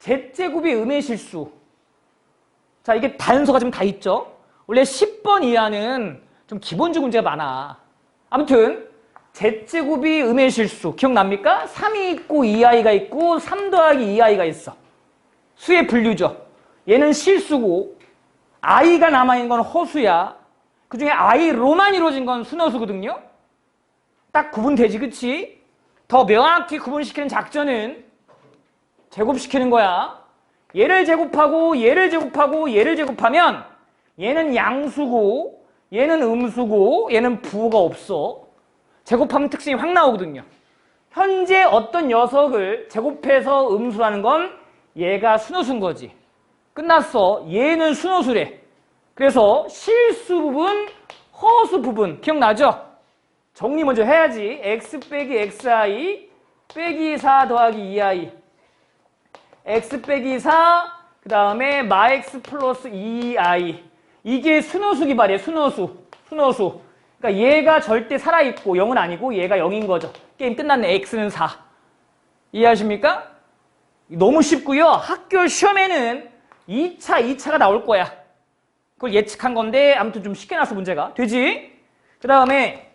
z제곱이 음의 실수. 자, 이게 단서가 좀다 있죠? 원래 10번 이하는 좀 기본적 문제가 많아. 아무튼, z제곱이 음의 실수. 기억납니까? 3이 있고 2i가 있고 3 더하기 2i가 있어. 수의 분류죠. 얘는 실수고, i가 남아있는 건 허수야. 그 중에 i로만 이루어진 건 순허수거든요? 딱 구분되지, 그치? 더 명확히 구분시키는 작전은 제곱시키는 거야. 얘를 제곱하고 얘를 제곱하고 얘를 제곱하면 얘는 양수고 얘는 음수고 얘는 부호가 없어. 제곱하면 특징이 확 나오거든요. 현재 어떤 녀석을 제곱해서 음수라는 건 얘가 순호수인 거지. 끝났어. 얘는 순호수래. 그래서 실수 부분, 허수 부분 기억나죠? 정리 먼저 해야지. x 빼기 xi 빼기 4 더하기 2i x 빼기 4, 그 다음에 마x 플러스 2i. 이게 순호수 기발이에요, 순호수. 순호수. 그러니까 얘가 절대 살아있고 0은 아니고 얘가 0인 거죠. 게임 끝났네. x는 4. 이해하십니까? 너무 쉽고요. 학교 시험에는 2차, 2차가 나올 거야. 그걸 예측한 건데 아무튼 좀 쉽게 나왔어 문제가. 되지? 그 다음에